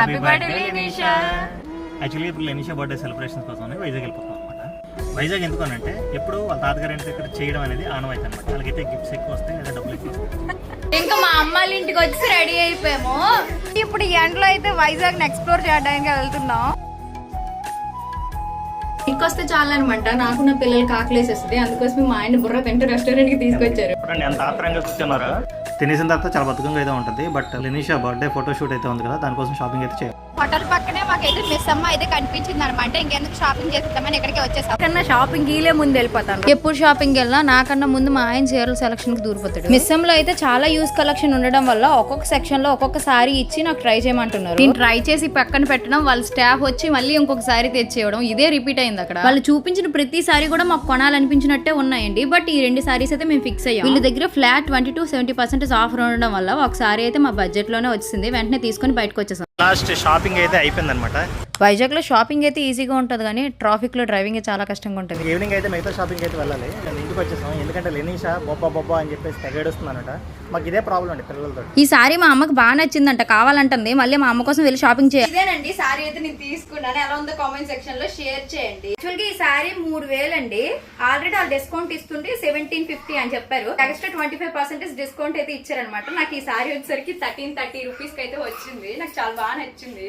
Happy birthday లెనిషా actually ఇప్పుడు లెనిషా birthday celebrations కోసం వైజాగ్ వెళ్ళిపోతాం అనమాట వైజాగ్ ఎందుకు అని అంటే ఎప్పుడు వాళ్ళ తాతగారి ఇంటి దగ్గర చేయడం అనేది ఆనవాయితీ అనమాట వాళ్ళకైతే గిఫ్ట్స్ ఎక్కువ వస్తాయి లేదా డబ్బులు ఎక్కువ వస్తాయి. ఇంకా మా అమ్మాళ్ళ ఇంటికి వచ్చి రెడీ అయిపోయాము. ఇప్పుడు ఎండలో అయితే వైజాగ్ ఎక్స్ప్లోర్ చేయడానికి వెళ్తున్నాం. ఇంకొస్తే చాలన్నమాట నాకు నా పిల్లలకి ఆకలేసేస్తుంది అందుకోసం మా ఆయన బుర్ర పెంట రెస్టారెంట్కి తీసుకొచ్చారు. ఎంత ఆత్రంగా కూర్చున్నారు. తినేసిన తర్వాత చాలా బతుకంగా అయితే ఉంటుంది. But Lenisha birthday photo shoot అయితే ఉంది కదా దానికోసం షాపింగ్ అయితే చేయాలి. హోటల్ పక్కనే మాకైతే మిస్ అమ్మ అయితే కనిపించింది అనమాట ఇంకెందుకు షాపింగ్ చేస్తామని ఇక్కడికి వచ్చేసాం. కన్నా షాపింగ్ గీలే ముందు వెళ్ళిపోతాను. ఎప్పుడు షాపింగ్ వెళ్ళినా నాకన్నా ముందు మా ఆయన చీరల సెలక్షన్కి దూరిపోతాడు. మిస్లో అయితే చాలా యూస్ కలెక్షన్ ఉండడం వల్ల ఒక్కొక్క సెక్షన్లో ఒక్కొక్క సారీ ఇచ్చి నాకు ట్రై చేయమంటున్నారు. నేను ట్రై చేసి పక్కన పెట్టడం వాళ్ళ స్టాఫ్ వచ్చి మళ్ళీ ఇంకొక సారీ తెచ్చేయడం ఇదే రిపీట్ అయింది అక్కడ. వాళ్ళు చూపించిన ప్రతి సారీ కూడా మాకు కొనాలనిపించినట్టే ఉన్నాయండి. బట్ ఈ రెండు సారీస్ అయితే మేము ఫిక్స్ అయ్యాం. వీళ్ళ దగ్గర flat twenty two seventy percent offer ఉండడం వల్ల ఒకసారి అయితే మా బడ్జెట్లోనే వచ్చింది వెంటనే తీసుకొని బయటకు వచ్చేసాం. లాస్ట్ షాపింగ్ అయితే అయిపోయింది అనమాట వైజాగ్లో షాపింగ్ అయితే ఈజీగా ఉంటుంది కానీ ట్రాఫిక్లో డ్రైవింగ్ చాలా కష్టంగా ఉంటుంది. ఈవినింగ్ అయితే మిగతా షాపింగ్ అయితే వెళ్ళాలి. నేను ఇంటికి వచ్చేసాం ఎందుకంటే లెనిషా బొబ్బా బొబ్బా అని చెప్పేసి తెగేడుస్తుందన్నమాట. మాకు ఇదే ప్రాబ్లం అండి పిల్లలతో. ఈ సారీ మా అమ్మకి బాగా నచ్చిందంట కావాలంటుంది. మళ్ళీ మా అమ్మ కోసం వెళ్ళి షాపింగ్ చేయాలి ఇదేనండి సారీ అయితే నేను తీసుకున్నాను. ఎలా ఉందో కామెంట్ సెక్షన్లో షేర్ చేయండి. యాక్చువల్గా ఈ సారీ మూడు వేలండి ఆల్రెడీ వాళ్ళు డిస్కౌంట్ ఇస్తుంటే సెవెంటీన్ ఫిఫ్టీ అని చెప్పారు. Extra twenty five percentage discount అయితే ఇచ్చారనమాట నాకు ఈ సారీ వచ్చేసరికి థర్టీన్ థర్టీ రూపీస్ అయితే వచ్చింది. నాకు చాలా బాగా నచ్చింది